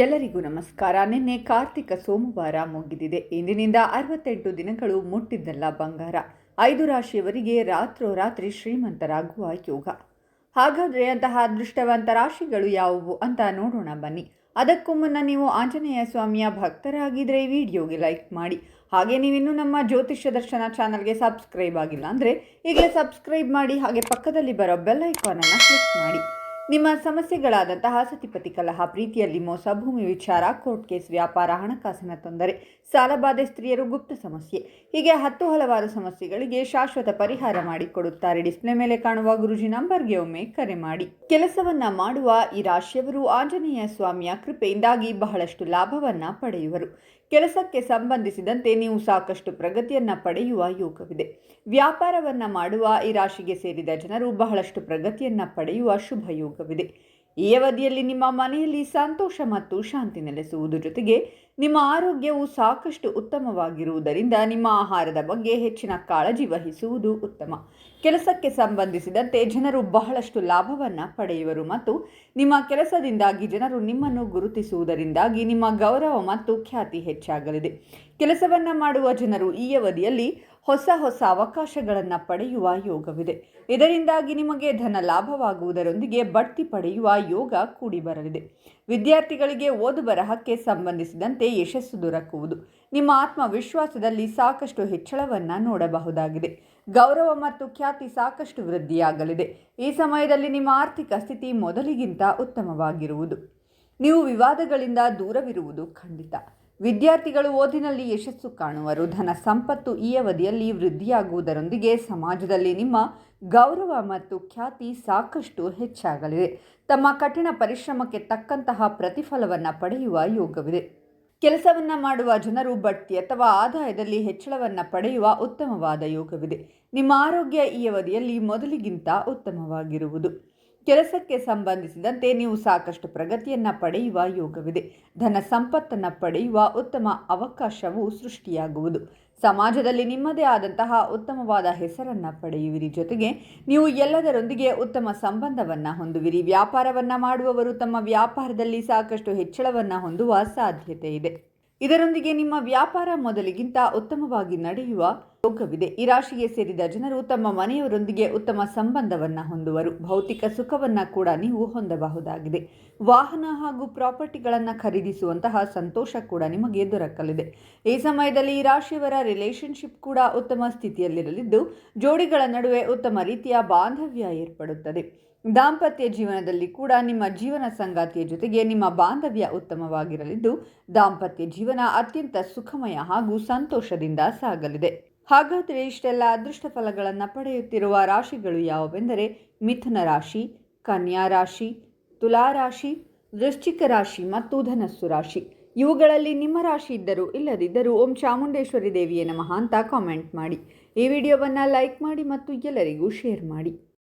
ಎಲ್ಲರಿಗೂ ನಮಸ್ಕಾರ. ನಿನ್ನೆ ಕಾರ್ತಿಕ ಸೋಮವಾರ ಮುಗಿದಿದೆ. ಇಂದಿನಿಂದ ಅರವತ್ತೆಂಟು ದಿನಗಳು ಮುಟ್ಟಿದ್ದಲ್ಲ ಬಂಗಾರ. ಐದು ರಾಶಿಯವರಿಗೆ ರಾತ್ರೋರಾತ್ರಿ ಶ್ರೀಮಂತರಾಗುವ ಯೋಗ. ಹಾಗಾದರೆ ಅಂತಹ ಅದೃಷ್ಟವಂತ ರಾಶಿಗಳು ಯಾವುವು ಅಂತ ನೋಡೋಣ ಬನ್ನಿ. ಅದಕ್ಕೂ ಮುನ್ನ ನೀವು ಆಂಜನೇಯ ಸ್ವಾಮಿಯ ಭಕ್ತರಾಗಿದ್ದರೆ ವಿಡಿಯೋಗೆ ಲೈಕ್ ಮಾಡಿ. ಹಾಗೆ ನೀವಿನ್ನೂ ನಮ್ಮ ಜ್ಯೋತಿಷ್ಯ ದರ್ಶನ ಚಾನಲ್ಗೆ ಸಬ್ಸ್ಕ್ರೈಬ್ ಆಗಿಲ್ಲ ಅಂದರೆ ಈಗಲೇ ಸಬ್ಸ್ಕ್ರೈಬ್ ಮಾಡಿ. ಹಾಗೆ ಪಕ್ಕದಲ್ಲಿ ಬರೋ ಬೆಲ್ ಐಕಾನನ್ನು ಕ್ಲಿಕ್ ಮಾಡಿ. ನಿಮ್ಮ ಸಮಸ್ಯೆಗಳಾದಂತಹ ಸತಿಪತಿ ಕಲಹ, ಪ್ರೀತಿಯಲ್ಲಿ ಮೋಸ, ಭೂಮಿ ವಿಚಾರ, ಕೋರ್ಟ್ ಕೇಸ್, ವ್ಯಾಪಾರ, ಹಣಕಾಸಿನ ತೊಂದರೆ ಸಾಲಬಾಧೆ ಸ್ತ್ರೀಯರು ಗುಪ್ತ ಸಮಸ್ಯೆ. ಹೀಗೆ ಹತ್ತು ಹಲವಾರು ಸಮಸ್ಯೆಗಳಿಗೆ ಶಾಶ್ವತ ಪರಿಹಾರ ಮಾಡಿಕೊಡುತ್ತಾರೆ. ಡಿಸ್ಪ್ಲೇ ಮೇಲೆ ಕಾಣುವ ಗುರುಜಿ ನಂಬರ್ಗೆ ಒಮ್ಮೆ ಕರೆ ಮಾಡಿ. ಕೆಲಸವನ್ನ ಮಾಡುವ ಈ ರಾಶಿಯವರು ಆಂಜನೇಯ ಸ್ವಾಮಿಯ ಕೃಪೆಯಿಂದಾಗಿ ಬಹಳಷ್ಟು ಲಾಭವನ್ನ ಪಡೆಯುವರು. ಕೆಲಸಕ್ಕೆ ಸಂಬಂಧಿಸಿದಂತೆ ನೀವು ಸಾಕಷ್ಟು ಪ್ರಗತಿಯನ್ನ ಪಡೆಯುವ ಯೋಗವಿದೆ. ವ್ಯಾಪಾರವನ್ನ ಮಾಡುವ ಈ ರಾಶಿಗೆ ಸೇರಿದ ಜನರು ಬಹಳಷ್ಟು ಪ್ರಗತಿಯನ್ನ ಪಡೆಯುವ ಶುಭ ಯೋಗವಿದೆ. ಈ ಅವಧಿಯಲ್ಲಿ ನಿಮ್ಮ ಮನೆಯಲ್ಲಿ ಸಂತೋಷ ಮತ್ತು ಶಾಂತಿ ನೆಲೆಸುವುದು ಜೊತೆಗೆ ನಿಮ್ಮ ಆರೋಗ್ಯವು ಸಾಕಷ್ಟು ಉತ್ತಮವಾಗಿರುವುದರಿಂದ ನಿಮ್ಮ ಆಹಾರದ ಬಗ್ಗೆ ಹೆಚ್ಚಿನ ಕಾಳಜಿ ವಹಿಸುವುದು ಉತ್ತಮ. ಕೆಲಸಕ್ಕೆ ಸಂಬಂಧಿಸಿದಂತೆ ಜನರು ಬಹಳಷ್ಟು ಲಾಭವನ್ನು ಪಡೆಯುವರು ಮತ್ತು ನಿಮ್ಮ ಕೆಲಸದಿಂದಾಗಿ ಜನರು ನಿಮ್ಮನ್ನು ಗುರುತಿಸುವುದರಿಂದಾಗಿ ನಿಮ್ಮ ಗೌರವ ಮತ್ತು ಖ್ಯಾತಿ ಹೆಚ್ಚಾಗಲಿದೆ. ಕೆಲಸವನ್ನು ಮಾಡುವ ಜನರು ಈ ಅವಧಿಯಲ್ಲಿ ಹೊಸ ಹೊಸ ಅವಕಾಶಗಳನ್ನು ಪಡೆಯುವ ಯೋಗವಿದೆ. ಇದರಿಂದಾಗಿ ನಿಮಗೆ ಧನ ಲಾಭವಾಗುವುದರೊಂದಿಗೆ ಬಡ್ತಿ ಪಡೆಯುವ ಯೋಗ ಕೂಡಿ ಬರಲಿದೆ ವಿದ್ಯಾರ್ಥಿಗಳಿಗೆ ಓದು ಬರಹಕ್ಕೆ ಸಂಬಂಧಿಸಿದಂತೆ ಯಶಸ್ಸು ದೊರಕುವುದು. ನಿಮ್ಮ ಆತ್ಮವಿಶ್ವಾಸದಲ್ಲಿ ಸಾಕಷ್ಟು ಹೆಚ್ಚಳವನ್ನು ನೋಡಬಹುದಾಗಿದೆ. ಗೌರವ ಮತ್ತು ಖ್ಯಾತಿ ಸಾಕಷ್ಟು ವೃದ್ಧಿಯಾಗಲಿದೆ. ಈ ಸಮಯದಲ್ಲಿ ನಿಮ್ಮ ಆರ್ಥಿಕ ಸ್ಥಿತಿ ಮೊದಲಿಗಿಂತ ಉತ್ತಮವಾಗಿರುವುದು. ನೀವು ವಿವಾದಗಳಿಂದ ದೂರವಿರುವುದು ಖಂಡಿತ. ವಿದ್ಯಾರ್ಥಿಗಳು ಓದಿನಲ್ಲಿ ಯಶಸ್ಸು ಕಾಣುವರು. ಧನ ಸಂಪತ್ತು ಈ ಅವಧಿಯಲ್ಲಿ ವೃದ್ಧಿಯಾಗುವುದರೊಂದಿಗೆ ಸಮಾಜದಲ್ಲಿ ನಿಮ್ಮ ಗೌರವ ಮತ್ತು ಖ್ಯಾತಿ ಸಾಕಷ್ಟು ಹೆಚ್ಚಾಗಲಿದೆ. ತಮ್ಮ ಕಠಿಣ ಪರಿಶ್ರಮಕ್ಕೆ ತಕ್ಕಂತಹ ಪ್ರತಿಫಲವನ್ನು ಪಡೆಯುವ ಯೋಗವಿದೆ. ಕೆಲಸವನ್ನು ಮಾಡುವ ಜನರು, ಬಡ್ತಿ ಅಥವಾ ಆದಾಯದಲ್ಲಿ ಹೆಚ್ಚಳವನ್ನು ಪಡೆಯುವ ಉತ್ತಮವಾದ ಯೋಗವಿದೆ. ನಿಮ್ಮ ಆರೋಗ್ಯ ಈ ಅವಧಿಯಲ್ಲಿ ಮೊದಲಿಗಿಂತ ಉತ್ತಮವಾಗಿರುವುದು. ಕೆಲಸಕ್ಕೆ ಸಂಬಂಧಿಸಿದಂತೆ ನೀವು ಸಾಕಷ್ಟು ಪ್ರಗತಿಯನ್ನು ಪಡೆಯುವ ಯೋಗವಿದೆ. ಧನ ಸಂಪತ್ತನ್ನು ಪಡೆಯುವ ಉತ್ತಮ ಅವಕಾಶವು ಸೃಷ್ಟಿಯಾಗುವುದು. ಸಮಾಜದಲ್ಲಿ ನಿಮ್ಮದೇ ಆದಂತಹ ಉತ್ತಮವಾದ ಹೆಸರನ್ನು ಪಡೆಯುವಿರಿ. ಜೊತೆಗೆ ನೀವು ಎಲ್ಲದರೊಂದಿಗೆ ಉತ್ತಮ ಸಂಬಂಧವನ್ನು ಹೊಂದುವಿರಿ. ವ್ಯಾಪಾರವನ್ನು ಮಾಡುವವರು ತಮ್ಮ ವ್ಯಾಪಾರದಲ್ಲಿ ಸಾಕಷ್ಟು ಹೆಚ್ಚಳವನ್ನು ಹೊಂದುವ ಸಾಧ್ಯತೆ ಇದೆ. ಇದರೊಂದಿಗೆ ನಿಮ್ಮ ವ್ಯಾಪಾರ ಮೊದಲಿಗಿಂತ ಉತ್ತಮವಾಗಿ ನಡೆಯುವ ಯೋಗವಿದೆ ಈ ರಾಶಿಗೆ ಸೇರಿದ ಜನರು ತಮ್ಮ ಮನೆಯವರೊಂದಿಗೆ ಉತ್ತಮ ಸಂಬಂಧವನ್ನು ಹೊಂದುವರು. ಭೌತಿಕ ಸುಖವನ್ನು ಕೂಡ ನೀವು ಹೊಂದಬಹುದಾಗಿದೆ. ವಾಹನ ಹಾಗೂ ಪ್ರಾಪರ್ಟಿಗಳನ್ನು ಖರೀದಿಸುವಂತಹ ಸಂತೋಷ ಕೂಡ ನಿಮಗೆ ದೊರಕಲಿದೆ. ಈ ಸಮಯದಲ್ಲಿ ಈ ರಾಶಿಯವರ ರಿಲೇಶನ್ಶಿಪ್ ಕೂಡ ಉತ್ತಮ ಸ್ಥಿತಿಯಲ್ಲಿರಲಿದ್ದು, ಜೋಡಿಗಳ ನಡುವೆ ಉತ್ತಮ ರೀತಿಯ ಬಾಂಧವ್ಯ ಏರ್ಪಡುತ್ತದೆ. ದಾಂಪತ್ಯ ಜೀವನದಲ್ಲಿ ಕೂಡ ನಿಮ್ಮ ಜೀವನ ಸಂಗಾತಿಯ ಜೊತೆಗೆ ನಿಮ್ಮ ಬಾಂಧವ್ಯ ಉತ್ತಮವಾಗಿರಲಿದ್ದು, ದಾಂಪತ್ಯ ಜೀವನ ಅತ್ಯಂತ ಸುಖಮಯ ಹಾಗೂ ಸಂತೋಷದಿಂದ ಸಾಗಲಿದೆ. ಹಾಗಾದರೆ ಇಷ್ಟೆಲ್ಲ ಅದೃಷ್ಟ ಫಲಗಳನ್ನು ಪಡೆಯುತ್ತಿರುವ ರಾಶಿಗಳು ಯಾವುವೆಂದರೆ ಮಿಥುನ ರಾಶಿ, ಕನ್ಯಾ ರಾಶಿ, ತುಲಾ ರಾಶಿ, ವೃಶ್ಚಿಕ ರಾಶಿ ಮತ್ತು ಧನಸ್ಸು ರಾಶಿ. ಇವುಗಳಲ್ಲಿ ನಿಮ್ಮ ರಾಶಿ ಇದ್ದರೂ ಇಲ್ಲದಿದ್ದರೂ ಓಂ ಚಾಮುಂಡೇಶ್ವರಿ ದೇವಿಯ ನಮಃ ಅಂತ ಕಾಮೆಂಟ್ ಮಾಡಿ. ಈ ವಿಡಿಯೋವನ್ನು ಲೈಕ್ ಮಾಡಿ ಮತ್ತು ಎಲ್ಲರಿಗೂ ಶೇರ್ ಮಾಡಿ.